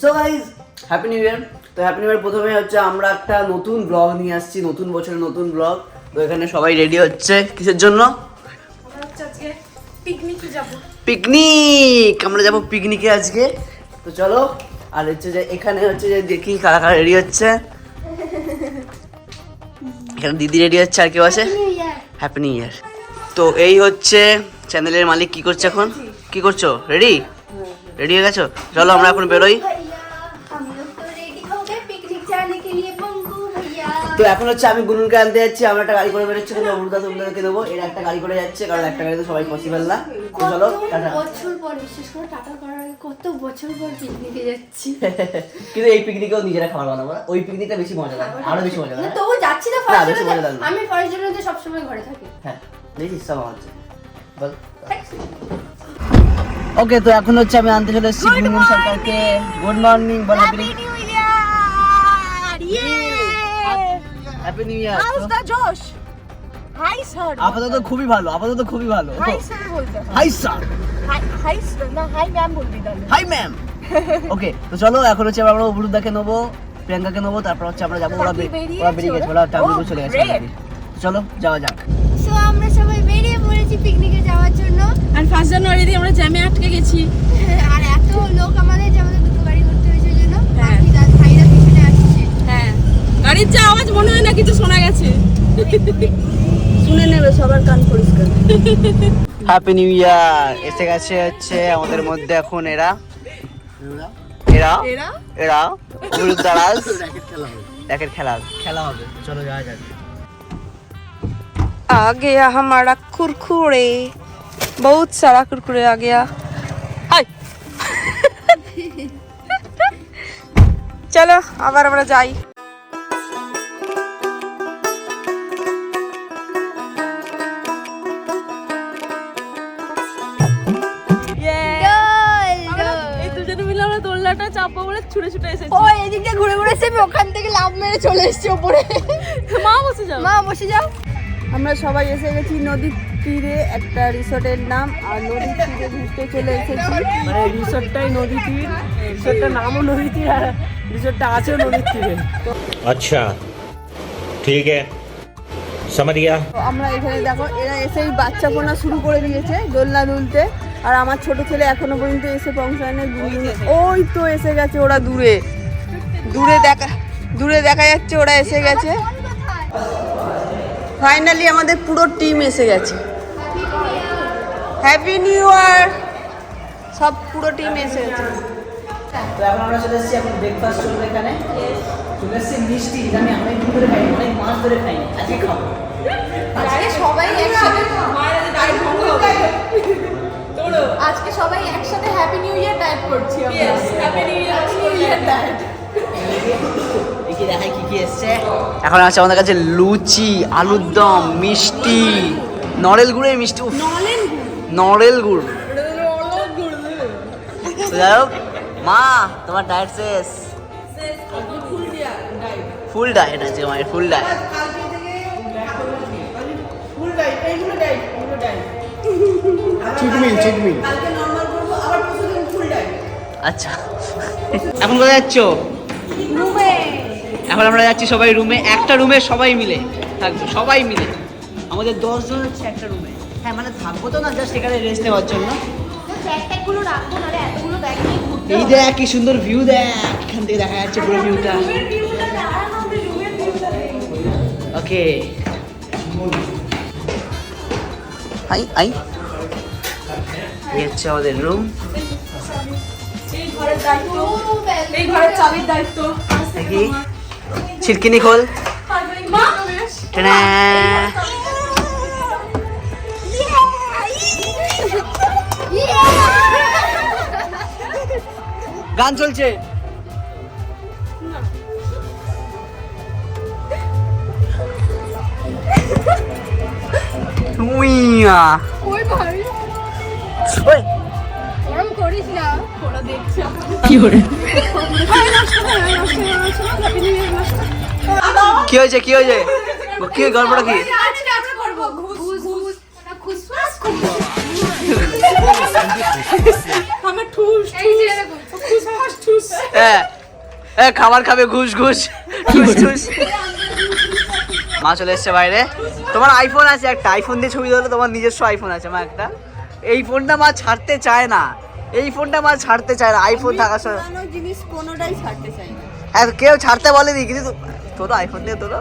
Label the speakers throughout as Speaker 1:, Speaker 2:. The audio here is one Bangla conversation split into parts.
Speaker 1: So guys happy new year তো হ্যাপি নিউ ইয়ার প্রথমে হচ্ছে আমরা একটা নতুন ব্লগ নিয়ে আসছি নতুন বছরের নতুন ব্লগ তো এখানে সবাই রেডি হচ্ছে কিসের জন্য?
Speaker 2: পিকনিকে
Speaker 1: আমরা যাব পিকনিকে আজকে। তো চলো আর হচ্ছে যে এখানে হচ্ছে যে দেখি কারা কারা রেডি হচ্ছে। এখানে দিদি রেডি হচ্ছে আর কেউ আছে? হ্যাপি নিউ ইয়ার তো এই হচ্ছে চ্যানেলের মালিক কি করছে এখন? কি করছ? রেডি রেডি হয়ে গেছো? চলো আমরা এখন বেরোই। তো এখন হচ্ছে আমি গুনুনকে আনতে যাচ্ছি আমরা একটা গাড়ি করে বেরোচ্ছি কিন্তু অমৃতা তোমাদেরকে দেবো। এর একটা গাড়ি করে যাচ্ছে কারণ একটা গাড়িতে সবাই পসিবল না। তো চলো
Speaker 3: বছর পর বিশেষ করে টাটা করার আগে কত বছর পর পিকনিকে যাচ্ছি।
Speaker 1: কিন্তু এই পিকনিকেও নিজেরা খাবার বানাবো না। ওই পিকনিকটা বেশি মজা লাগে আরও বেশি মজা লাগে।
Speaker 3: যাচ্ছি তো
Speaker 1: না, বেশি মজা
Speaker 3: ফার্স্ট আমি ফার্স্ট জন্য সবসময় ঘরে থাকি।
Speaker 1: হ্যাঁ সব আমার বল। ওকে তো এখন হচ্ছে আমি আনতে চলে এসেছি সরকারকে। গুড মর্নিং বল হ্যাপি
Speaker 2: নিউ ইয়ার ইয়ে
Speaker 1: happy new year
Speaker 2: how's the josh high sir
Speaker 1: আপাতত খুবই ভালো আপাতত খুবই ভালো।
Speaker 2: হাই স্যার বলতে
Speaker 1: হাই স্যার
Speaker 2: হাই হাই না হাই ম্যাম বলবি তাহলে।
Speaker 1: হাই ম্যাম ওকে তো চলো এখন হচ্ছে আমরা অবরুদ্দাকে নেব প্রিয়াঙ্কাকে নেব তারপর হচ্ছে আমরা যাব ওরা ওরা বেরিয়ে গেছে ওরা? টাউনে চলে গেছে চলো যাওয়া যাক।
Speaker 3: সো আমরা সবাই বেরিয়ে পড়েছি পিকনিকে যাওয়ার জন্য।
Speaker 2: আর ফার্স্ট জানুয়ারি দিয়ে আমরা জ্যামে আটকে গেছি।
Speaker 3: আর এত লোক আমাদের যে আমাদের দুটো গাড়ি করতে হয়েছে জন্য
Speaker 2: হ্যাঁ।
Speaker 3: বাকি দাদা ভাইরা পিছনে আসছে
Speaker 2: হ্যাঁ গাড়ির যা আওয়াজ মনে হয় না কিছু শোনা গেছে শুনে নেবে সবার কান পরিষ্কার
Speaker 1: হ্যাপি নিউ ইয়ার এসে গেছে হচ্ছে আমাদের মধ্যে এখন এরা এরা
Speaker 2: এরা
Speaker 1: এরা গুরুদারাজ র্যাকেট খেলা হবে। খেলা হবে চলো যাওয়া যাক
Speaker 2: आ गया हमारा कुरकुरे बहुत सारा कुरकुरे आ गया हाय চলো আবার আমরা যাই ছুটে ছুটে এসেছি।
Speaker 3: ও এদিকে ঘুরে ঘুরে এসে আমি ওখান থেকে লাভ মেরে চলে এসেছি ওপরে।
Speaker 2: মা বসে যাও।
Speaker 3: মা বসে যাও।
Speaker 2: আমরা সবাই এসে গেছি নদীর তীরে একটা রিসোর্টের নাম আর নদীর তীরে ঘুরতে চলে এসেছি।
Speaker 4: মানে রিসোর্টটাই নদী তীর রিসোর্টটার নামও নদী তীর আর রিসোর্টটা আছে নদীর তীরে।
Speaker 5: আচ্ছা ঠিক
Speaker 2: আছে। আমরা এখানে দেখো এরা এসেই বাচ্চা পোনা শুরু করে দিয়েছে দোলনা দুলতে। আর আমার ছোট ছেলে এখনও পর্যন্ত এসে পৌঁছায়নি গুনগুন ওই তো এসে গেছে ওরা দূরে। দূরে দেখা দূরে দেখা যাচ্ছে ওরা এসে গেছে। ফাইনালি আমাদের পুরো টিম এসে গেছে। হ্যাপি নিউ ইয়ার সব পুরো টিম এসে গেছে।
Speaker 1: তো এখন আমরা চলে এসেছি এখন ব্রেকফাস্ট চলবে এখানে। চলে এসেছি মিষ্টি আমি অনেক দিন ধরে খাইনি অনেক মাস ধরে খাইনি। আজকে খাব।
Speaker 3: সবাই একসাথে আজকে সবাই একসাথে হ্যাপি নিউ ইয়ার ডায়েট করছি হ্যাপি নিউ ইয়ার ডায়েট
Speaker 1: দেখাই কি কি এসছে। এখন আছে আমাদের কাছে লুচি আলুর দম মিষ্টি। নড়েল গুড়ের মিষ্টি নড়েল গুড়। তো যাই হোক মা তোমার ডায়েট শেষ? ফুল ডায়েট আছে মায়ের ফুল ডায়েট আচ্ছা। এখন কোথায় যাচ্ছ? রুমে এখন আমরা যাচ্ছি সবাই রুমে একটা রুমে সবাই মিলে। থাকব সবাই মিলে। আমাদের দশজন হচ্ছে একটা রুমে হ্যাঁ মানে থাকব তো না জাস্ট এখানে রেস্ট নেওয়ার জন্য।
Speaker 3: ব্যাগগুলো রাখব না রে এতগুলো ব্যাগ নিয়ে ঘুরতে
Speaker 1: এই দেখ কি সুন্দর ভিউ দেখ। এখান থেকে দেখা যাচ্ছে পুরো ভিউটা ওকে আই আই এই হচ্ছে আমাদের রুম দেখি ছিটকিনি খোল। গান চলছে। উইয়া।
Speaker 3: ওই।
Speaker 1: ওই,
Speaker 3: করিস না।
Speaker 2: ওরা দেখছে
Speaker 1: কি করে। কি হয়েছে কি হয়েছে? কি গল্পটা কি?
Speaker 3: আজকে আজকে করব ঘুষ ঘুষ না খুসফাস খুব
Speaker 2: আমার ঠুস।
Speaker 3: এই যে এরকম
Speaker 1: হ্যাঁ হ্যাঁ খাবার খাবে ঘুষ ঘুষ। ঘুষ ঘুষ মা চলে এসছে বাইরে। তোমার আইফোন আছে একটা। আইফোন দিয়ে ছবি তুললে তোমার নিজস্ব আইফোন আছে মা একটা। এই ফোনটা মা ছাড়তে চায় না। এই ফোনটা মা ছাড়তে চায় না আইফোন থাকার সময়
Speaker 2: জিনিস কোনোটাই ছাড়তে চাই না।
Speaker 1: হ্যাঁ কেউ ছাড়তে বলেনি কিন্তু তো- তোরো আইফোন দিয়ে তোর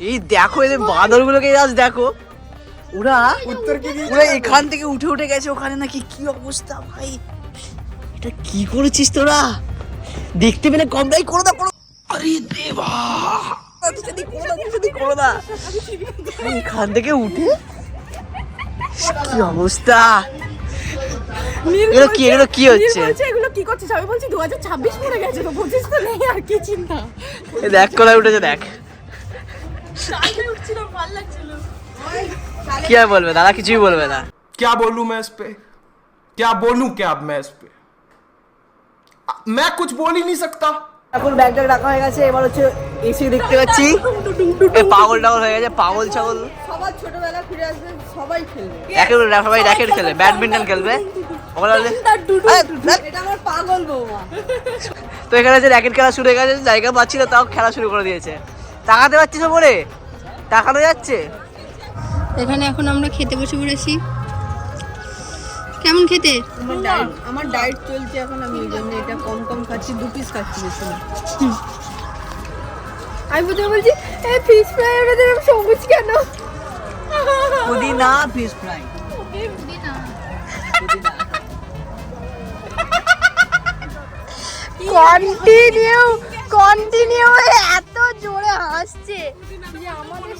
Speaker 1: এই দেখো এদের বাঁদরগুলোকে আজ দেখো। ওরা উত্তর ওরা এখান থেকে উঠে উঠে গেছে ওখানে নাকি কি অবস্থা ভাই? এটা কি করেছিস তোরা? দেখতে পেলে কমটাই করে দাও করো আরে দেবা! যদি করো না, যদি করো না। ভাই, এখান থেকে উঠে কি অবস্থা এগুলো কি এগুলো কি হচ্ছে
Speaker 3: বলছে এগুলো কি করছিস আমি বলছি দু হাজার ছাব্বিশ পড়ে গেছে তো পঁচিশ তো নেই আর কি চিন্তা
Speaker 1: এ দেখ কোলায় উঠেছে দেখ
Speaker 3: কালকে উঠছিল ভাল লাগছিল
Speaker 1: কি আর বলবে দাদা কিছুই বলবে না
Speaker 6: क्या बोलूं मैं इस पे क्या बोलूं क्या अब मैं इस पे मैं कुछ बोल ही नहीं सकता
Speaker 1: এখন ব্যাগ ট্যাগ রাখা হয়ে গেছে এবার হচ্ছে এসি দেখতে পাচ্ছি। পাগল টাগল হয়ে গেছে পাগল ছাগল।
Speaker 2: সবার ছোটবেলা ফিরে আসবে সবাই খেলবে।
Speaker 1: র্যাকেট সবাই র্যাকেট খেলে ব্যাডমিন্টন খেলবে। ওগুলো হলে- আরে, ধ্যাৎ।
Speaker 2: এটা আমার পাগল বৌমা।
Speaker 1: তো এখানে যে র্যাকেট খেলা শুরু হয়ে গেছে জায়গা পাচ্ছিল তাও খেলা শুরু করে দিয়েছে। তাকাতে পারছিস ওপরে? তাকানো যাচ্ছে?
Speaker 7: এখানে এখন আমরা খেতে বসে পড়েছি। কেমন খেতে?
Speaker 2: আমার ডায়েট আমার ডায়েট চলছে এখন আমি এই জন্য এটা কম কম খাচ্ছি দু পিস খাচ্ছি বেশি না।
Speaker 3: আমি প্রথমে বলছি এই ফিশ ফ্রাই ওটা দিলাম সবুজ কেন?
Speaker 1: পুদিনা ফিশ ফ্রাই
Speaker 7: কন্টিনিউ কন্টিনিউ এত জোরে হাসছে। যে আমাদের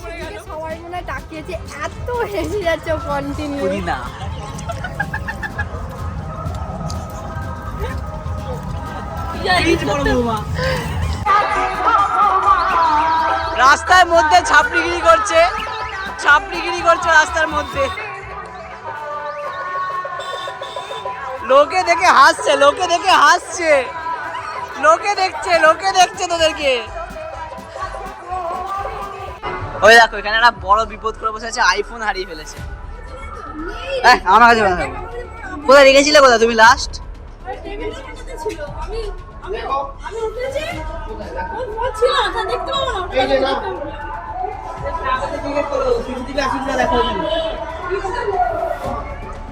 Speaker 7: সবাই মনে হয় তাকিয়েছে এত হেসে যাচ্ছে কন্টিনিউ
Speaker 1: পুদিনা। রাস্তার মধ্যে ছাপড়িগিরি করছে। ছাপড়িগিরি করছে রাস্তার মধ্যে। লোকে দেখে হাসছে, লোকে দেখে হাসছে। লোকে দেখছে লোকে দেখছে তোদেরকে। ওই দেখো, এখানে একটা বড় বিপদ করে বসে আছে আইফোন হারিয়ে ফেলেছে। আমার কাছে? কোথায় রেখেছিলে কোথায়? তুমি লাস্ট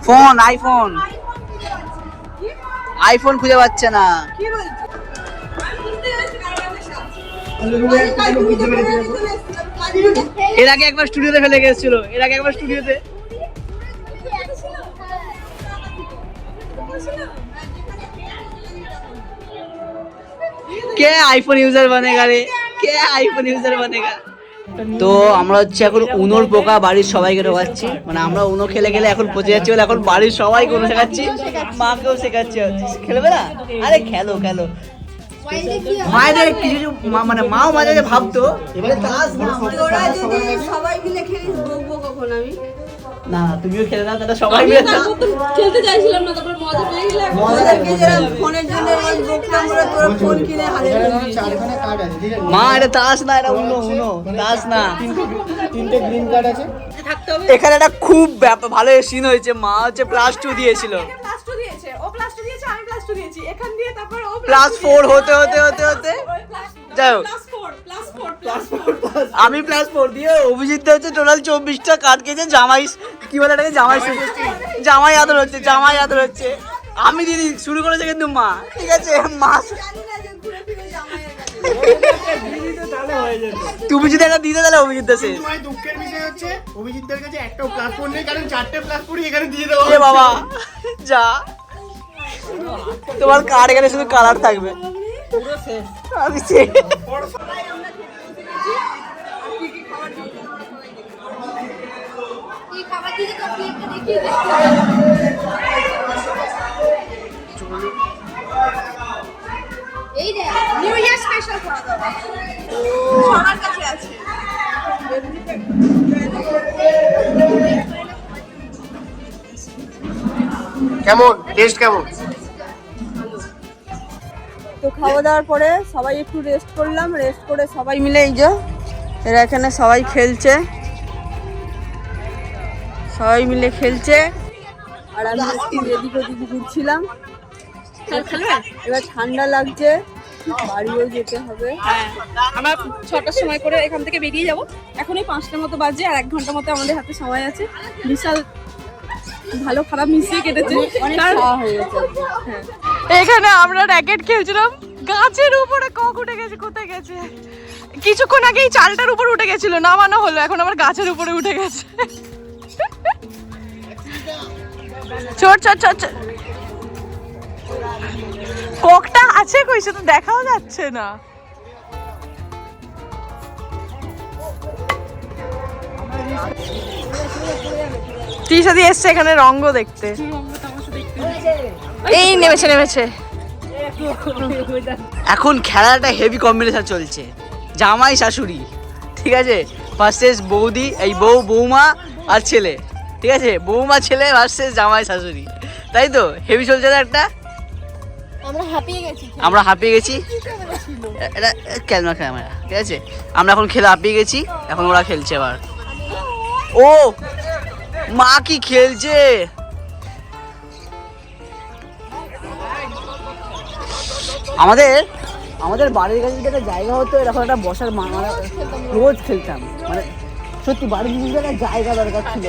Speaker 1: ফোন আইফোন। আইফোন খুঁজে পাচ্ছে না। এর আগে একবার স্টুডিওতে ফেলে গেছিল এর আগে একবার স্টুডিওতে। কে আইফোন ইউজার বানেগা রে? কে আইফোন ইউজার বানেগা তো আমরা হচ্ছে এখন উনোর পোকা বাড়ির সবাইকে ঢোকাচ্ছি। মানে আমরা উনো খেলে গেলে এখন পচে যাচ্ছি বলে এখন বাড়ির সবাই উনো শেখাচ্ছি। মাকেও শেখাচ্ছি খেলবে না? আরে খেলো খেলো। মায়েদের কিছু কিছু মানে মাও মাঝে ভাবতো এবারে তাস
Speaker 2: ওরা
Speaker 1: সবাই
Speaker 2: মিলে খেলি বকবো কখন আমি?
Speaker 1: না তুমিও খেলে না তাহলে সবাই মিলে
Speaker 3: খেলতে চাইছিলাম না তারপর মজা পেয়ে গেলে
Speaker 2: ওদেরকে যেরকম ফোনের জন্য তোরা ফোন কিনে হাতে তুলে দিয়েছিস।
Speaker 1: মা এটা তাস না এটা উনো উনো তাস না।
Speaker 4: তিনটে গ্রিন কার্ড আছে।
Speaker 1: এখানে একটা খুব ভালো সিন হয়েছে মা হচ্ছে প্লাস টু দিয়েছিল।
Speaker 3: প্লাস টু দিয়েছে ও প্লাস টু দিয়েছে আমি প্লাস টু দিয়েছি। এখান দিয়ে তারপর ও
Speaker 1: প্লাস ফোর হতে হতে হতে হতে। যাই হোক। আমি প্লাস ফোর দিয়ে অভিজিৎ হচ্ছে টোটাল চব্বিশটা কাট খেয়েছে জামাই কি বলে এটাকে? জামাই জামাই আদর হচ্ছে জামাই আদর হচ্ছে। আমি দিদি শুরু করেছে কিন্তু মা। ঠিক আছে মা
Speaker 2: কাছে।
Speaker 1: তুমি যদি একটা দিতে তাহলে অভিজিৎ দাসে
Speaker 4: তোমার দুঃখের বিষয় হচ্ছে অভিজিৎদের কাছে একটাও প্ল্যাটফর্ম নেই কারণ চারটে প্ল্যাটফর্মই এখানে দিয়ে দেওয়া
Speaker 1: বাবা যা। তোমার কার্ড এখানে শুধু কালার থাকবে। আমি শেষ।
Speaker 7: এই খাবার দিকে তো প্লেটটা দেখিয়ে দে এই রে
Speaker 3: নিউ ইয়ার স্পেশাল খাওয়া দাওয়া সবার কাছে আছে।
Speaker 4: কেমন? টেস্ট কেমন?
Speaker 2: খাওয়া দাওয়ার পরে সবাই একটু রেস্ট করলাম রেস্ট করে সবাই মিলে এই যে এরা এখানে সবাই খেলছে। সবাই মিলে খেলছে। আর আমি একটু এদিক ওদিক ঘুরছিলাম। এবার ঠান্ডা লাগছে বাড়িও যেতে হবে।
Speaker 3: হ্যাঁ আমরা ছটার সময় করে এখান থেকে বেরিয়ে যাব। এখনই পাঁচটার মতো বাজে আর এক ঘণ্টা মতো আমাদের হাতে সময় আছে। বিশাল ভালো খারাপ মিশিয়ে কেটেছে।
Speaker 2: হয়ে
Speaker 3: এখানে আমরা র্যাকেট খেলছিলাম। গাছের উপরে কক উঠে গেছে কোথায় গেছে? কিছুক্ষণ আগেই চালটার উপর উঠে গেছিল নামানো হলো এখন আমার গাছের উপরে উঠে গেছে। চোর চোর চোর চোর। ককটা আছে কই? সে তো দেখাও যাচ্ছে না। টিশা দিয়ে এসছে এখানে রঙ্গ দেখতে। এই নেমেছে নেমেছে।
Speaker 1: এখন খেলাটা হেভি কম্বিনেশন চলছে। জামাই শাশুড়ি ঠিক আছে? ভার্সেস বৌদি এই বউ বৌমা আর ছেলে ঠিক আছে? বৌমা ছেলে ভার্সেস জামাই শাশুড়ি তাই তো? হেভি চলছে না একটা?
Speaker 7: আমরা হাঁপিয়ে গেছি।
Speaker 1: এটা ক্যামেরা ক্যামেরা ঠিক আছে? আমরা এখন খেলে হাঁপিয়ে গেছি এখন ওরা খেলছে আবার। ও মা কি খেলছে? আমাদের আমাদের বাড়ির কাছে যদি একটা জায়গা হতো এরকম একটা বসার মানে রোজ খেলতাম। মানে সত্যি বাড়ির কিছু একটা জায়গা দরকার ছিল।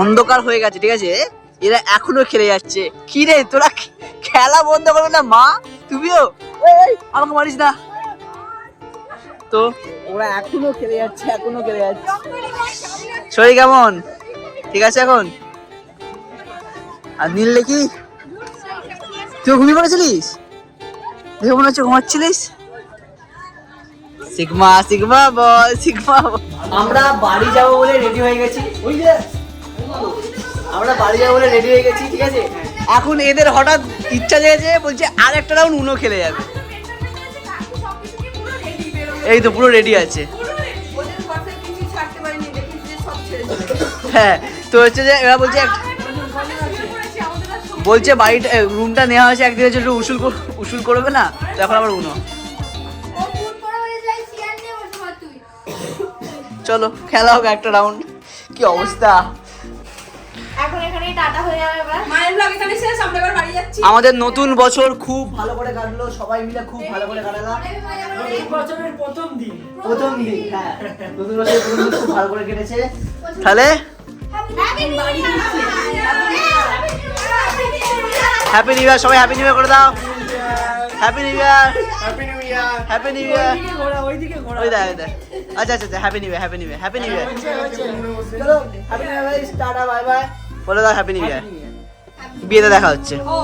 Speaker 1: অন্ধকার হয়ে গেছে ঠিক আছে? এরা এখনও খেলে যাচ্ছে। কি রে তোরা খেলা বন্ধ করবে না মা। তুমিও? আমাকে মারিস না। তো? ওরা এখনও খেলে যাচ্ছে এখনও খেলে যাচ্ছে। শরীর কেমন? ঠিক আছে এখন? আর নীল দেখি? তুই ঘুমিয়ে পড়েছিলিস? দেখে মনে হচ্ছে ঘুমাচ্ছিলিস? সিগমা সিগমা বল সিগমা আমরা বাড়ি যাব বলে রেডি হয়ে গেছি। ওই যে। আমরা বাড়ি যাব বলে রেডি হয়ে গেছি ঠিক আছে? এখন এদের হঠাৎ ইচ্ছা জেগেছে বলছে আর একটা রাউন্ড উনো খেলে যাবে। এই তো পুরো রেডি আছে। হ্যাঁ তো হচ্ছে যে এরা বলছে এক- বলছে বাড়িটা রুমটা নেওয়া হয়েছে একদিনের জন্য উসুল কর- উসুল করবে না? তো এখন আবার উনো। চলো খেলা হোক একটা রাউন্ড কি অবস্থা?
Speaker 7: হয়ে
Speaker 1: আমাদের নতুন বছর খুব ভালো করে কাটলো সবাই মিলে খুব ভালো করে কাটালাম।
Speaker 4: বছরের প্রথম দিন।
Speaker 1: প্রথম দিন হ্যাঁ। নতুন বছর প্রথম দিন খুব ভালো করে কেটেছে। তাহলে? হ্যাপি নিউ ইয়ার সবাই হ্যাপি নিউ ইয়ার করে দাও happy new year
Speaker 6: happy new year
Speaker 1: happy new year
Speaker 4: ওইদিকে ঘোরা
Speaker 1: ওই দেখ দেখ আচ্ছা আচ্ছা আচ্ছা happy new year happy new year happy new year চলো happy new year start tata bye bye বলে দাও হ্যাপি নিউ ইয়ার বিয়েতে দেখা হচ্ছে ও